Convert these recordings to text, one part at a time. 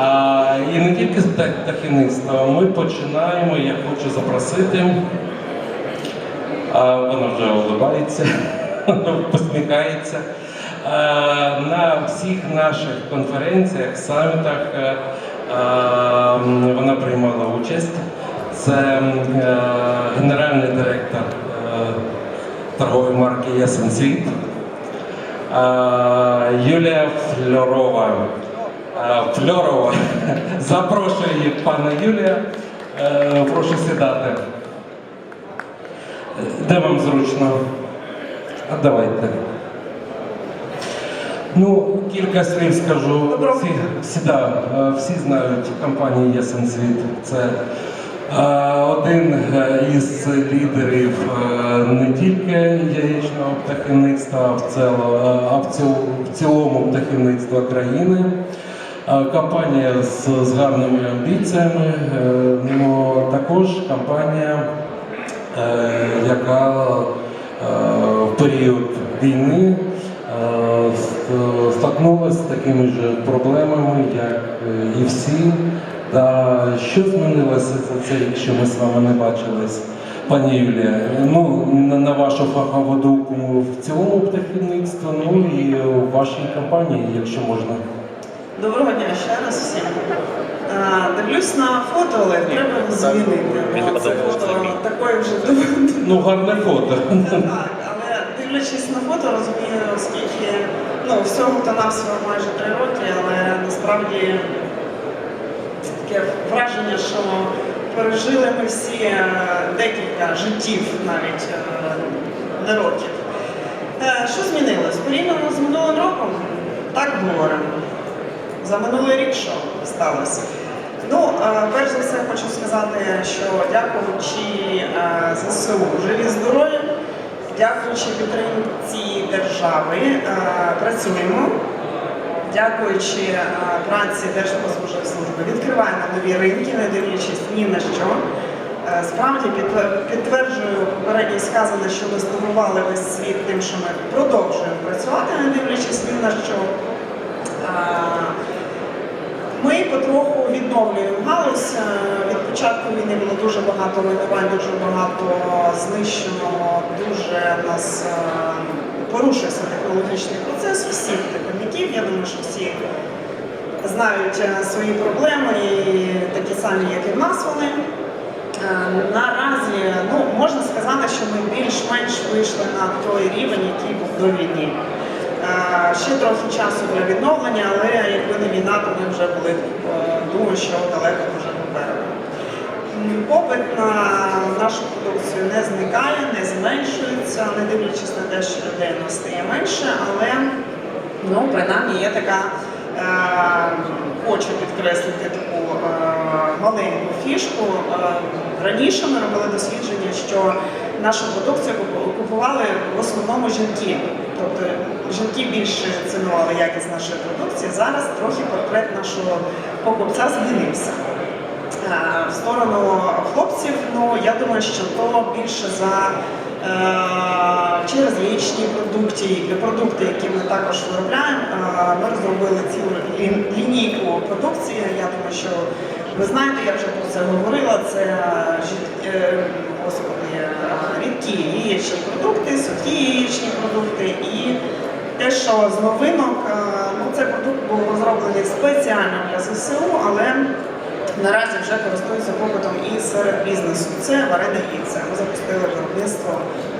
А, і не тільки з птах- птахівництва, ми починаємо, я хочу запросити, а, вона вже улибається, посміхається. А, на всіх наших конференціях, самітах е, а, вона приймала участь. Це е, генеральний директор е, торгової марки Ясен Світ. А, Юлія Фльорова. А, Фльорова. Запрошую її, пана Юлія. Е, Прошу сідати. Де вам зручно? А давайте. Ну, кілька слів скажу. Всі, всі, да, е, всі знають компанію Ясен Світ. Це е, один е, із лідерів е, не тільки яєчного птахівництва, а в цілому птахівництва країни. Компанія з, з гарними амбіціями, е, ну, також компанія, е, яка е, в період війни е, стикнулася з такими ж проблемами, як і всі. Та що змінилося за цей рік, що ми з вами не бачились? Пані Юлія, ну на, вашу фахову думку в цілому птахівництві, ну і в вашій компанії, якщо можна. Доброго дня ще раз всім. А, Дивлюсь на фото, але треба його змінити. бо Це фото такої вже Ну, гарне фото. так. Але дивлячись на фото, розумію, оскільки ну, всього то на всього майже три роки, але насправді таке враження, що пережили ми всі е, декілька життів навіть е, не років. Е, Що змінилось? Порівняно з минулим роком, так говоримо. За минулий рік що сталося? Ну, е, перш за все хочу сказати, що дякуючи е, ЗСУ живі здорові, дякуючи підтримці держави, е, працюємо. Дякуючи праці Держпродспоживслужби, відкриваємо нові ринки, не дивлячись ні на що. Справді підтверджую попередньо сказане, що ми здивували весь світ тим, що ми продовжуємо працювати, не дивлячись ні на що. Ми потроху відновлюємо галузь. Е, Від початку війни було дуже багато руйнувань, дуже багато знищеного, дуже нас е, порушився технологічний процес всіх техніків. Я думаю, що всі знають е, свої проблеми і такі самі, як і в нас вони. Наразі ну, можна сказати, що ми більш-менш вийшли на той рівень, який був до війни. Е, Ще трохи часу для відновлення, але якби не війна, то ми вже були, е, думаю, що далеко вже попереду. Попит на нашу продукцію не зникає, не зменшується, не дивлячись на те, що людей у нас стає менше, але ну, принаймні є така, е, хочу підкреслити таку е, маленьку фішку. Раніше ми робили дослідження, що нашу продукцію купували в основному жінки. Тобто жінки більше цінували якість нашої продукції. Зараз трохи портрет нашого покупця змінився. Е, В сторону хлопців, ну я думаю, що то більше за е, через яєчні продукти, продукти, які ми також виробляємо. Е, Ми розробили цілу лі- лінійку продукції. Я думаю, що ви знаєте, я вже про це говорила. Це жі- е, господи, е, рідкі продукти, сухі яєчні продукти і те, що з новинок, е, ну цей продукт був розроблений спеціально для ЗСУ, але наразі вже користується попитом і серед бізнесу. Це варене яйце. Ми запустили виробництво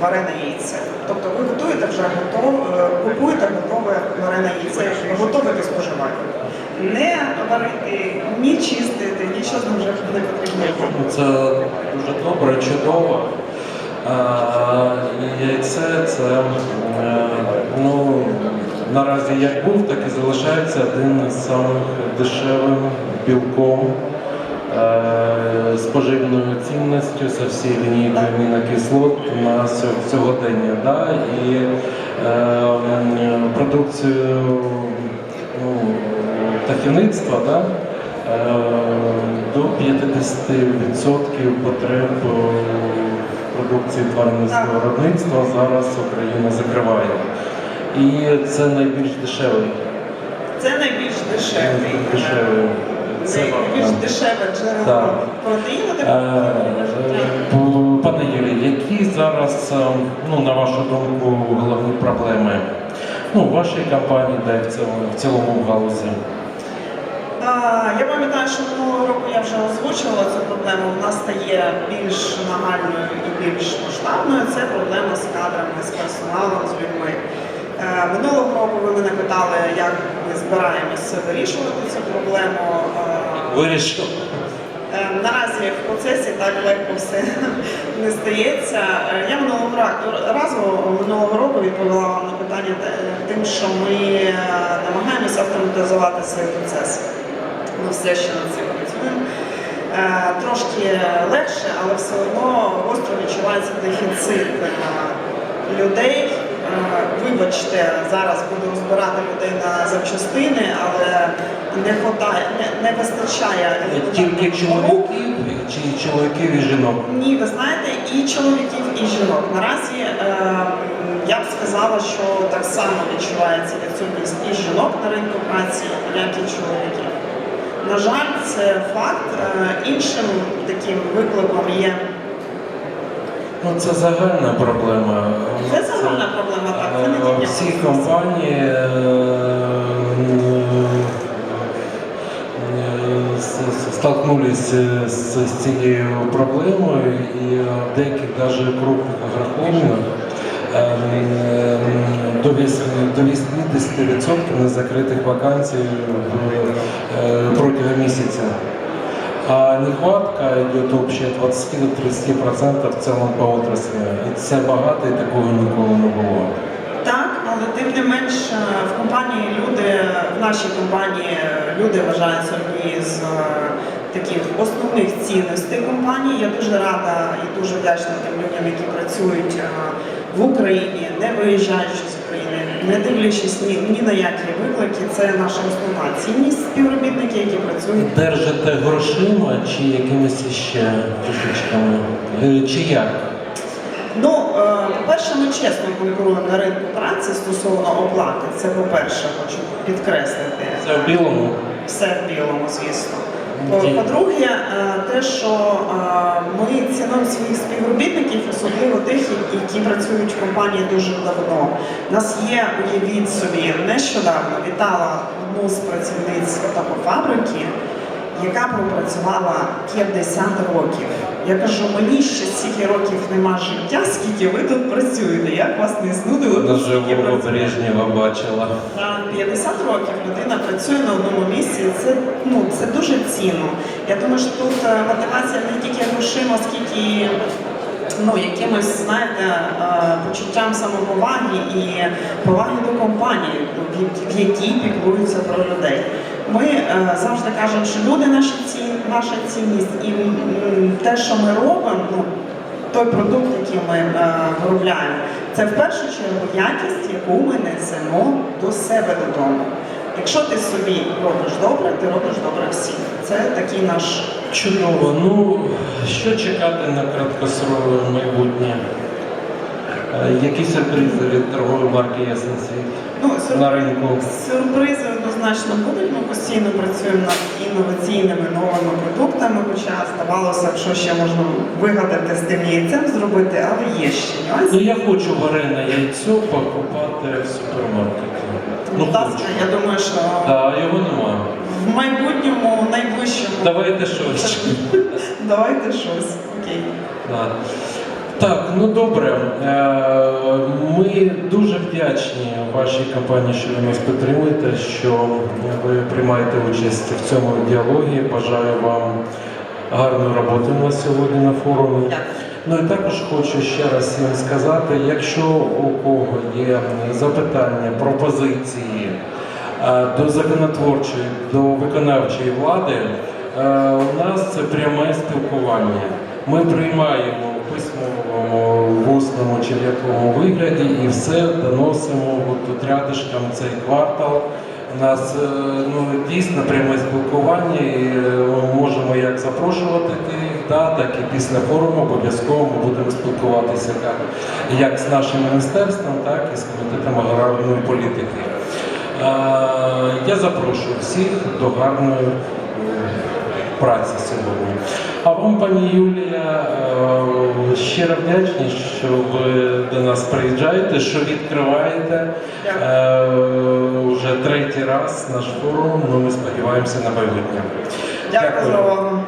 варене яйце. Тобто ви готуєте вже готове, купуєте готове варене яйце, готове до споживання. Не варити, ні чистити, нічого з ним вже не потрібно. Це дуже добре, чудово. Яйце це е, ну, наразі як був, так і залишається один із самих дешевим білком е, з поживною цінністю за всі лінійки амінокислот на сьогодення. Да? І е, продукцію ну, птахівництва, да? До 50% потреб продукції тваринницького виробництва зараз Україна закриває. І це найбільш дешевий. Це найбільш дешевий. Дешевий. Це найбільш дешеве джерело протеїну Е, е, Пане Юрій, які зараз, е, ну, на вашу думку, головні проблеми ну, в вашій компанії, і в цілому, в цілому в галузі? Я пам'ятаю, що минулого року я вже озвучувала цю проблему. Вона стає більш нагальною і більш масштабною. Це проблема з кадрами, з персоналом, з людьми. Е, Минулого року ви мене питали, як ми збираємося вирішувати цю проблему. Е, Вирішив. Е, Наразі в процесі так легко все не стається. Я минулого ра- разу минулого року відповіла вам на питання тим, що ми намагаємося автоматизувати свої процеси. Ми все ще над цим працюємо. Е, Трошки легше, але все одно гостро відчувається дефіцит е, людей. Е, Вибачте, зараз буду розбирати людей на запчастини, але не хватає, не, не вистачає Тільки чоловіків чи чоловіків і жінок? ні, ви знаєте, і чоловіків, і жінок. Наразі е, я б сказала, що так само відчувається відсутність і жінок на ринку праці, як і чоловіків. На жаль, це факт. Е, іншим таким викликом є Ну, це загальна проблема. Це загальна проблема, так, це не Е, тільки Всі компанії е, столкнулися з, цією проблемою і деяких навіть крупних е, до віс- до 80% незакритих вакансій е, протягом місяця. А нехватка йде вообще 20 до 30% в цілому по отраслі. І це багато, і такого ніколи не було. Так, але тим не менш е, в компанії люди, в нашій компанії е, люди вважаються однією з е, таких основних цінностей компанії. Я дуже рада і дуже вдячна тим людям, які працюють е, в Україні, не виїжджаючи з України, не дивлячись ні, ні на які виклики. Це наша основна цінність співробітники, які працюють. Держите грошима чи якимись ще фішечками? Е, Чи як? Ну, е, по-перше, ми чесно конкуруємо на ринку праці стосовно оплати. Це по-перше, хочу підкреслити. Це в білому? Все в білому, звісно. По- По-друге, е, те, що е, ми цінуємо своїх співробітників, особливо тих, які працюють в компанії дуже давно. У нас є, уявіть собі, нещодавно вітала одну з працівниць фабрики, яка пропрацювала 50 років. Я кажу, мені ще стільки років нема життя, скільки ви тут працюєте. Як вас не знудило? тут На живого? Брежнєва бачила. На 50 років людина працює на одному місці, це, ну, це дуже цінно. Я думаю, що тут е, мотивація не тільки грошима, скільки ну, якимось, знаєте, е, почуттям самоповаги і поваги до компанії, в якій піклуються про людей. Ми е, завжди кажемо, що люди наша цін, наша цінність, і те, що ми робимо, ну, той продукт, який ми е, виробляємо, це в першу чергу якість, яку ми несемо до себе додому. Якщо ти собі робиш добре, ти робиш добре всім. Це такий наш Чудово. Ну, що чекати на краткосрокове майбутнє? Е, Які сюрпризи від торгової марки Світ ну, на ринку? Сюрпризи однозначно будуть. Ми постійно працюємо над інноваційними новими продуктами, хоча здавалося що ще можна вигадати з тим яйцем зробити, але є ще Ну я хочу варене яйцо покупати в супермаркеті. Ну, Будь ласка, я думаю, що Да, його немає. В майбутньому, найближчому, Давайте щось. давайте щось. Окей. Да. Так, ну добре. Е, Ми дуже вдячні вашій компанії, що ви нас підтримуєте, що ви приймаєте участь в цьому діалогі. Бажаю вам гарної роботи у нас сьогодні на форумі. Ну і також хочу ще раз сказати, якщо у кого є запитання, пропозиції до законотворчої, до виконавчої влади, е, у нас це пряме спілкування. Ми приймаємо в письмовому, в усному чи в якому вигляді і все доносимо тут рядишком цей квартал. У нас е, ну, дійсно пряме спілкування і е, ми можемо як запрошувати тих, да, так і після форуму обов'язково ми будемо спілкуватися як, як з нашим міністерством, так і з комітетом аграрної політики. Е, Я запрошую всіх до гарної праці сьогодні. А вам, пані Юлія, е, щиро вдячні, що ви до нас приїжджаєте, що відкриваєте е, вже третій раз наш форум. Ну, ми сподіваємося на майбутнє. Дякую за увагу.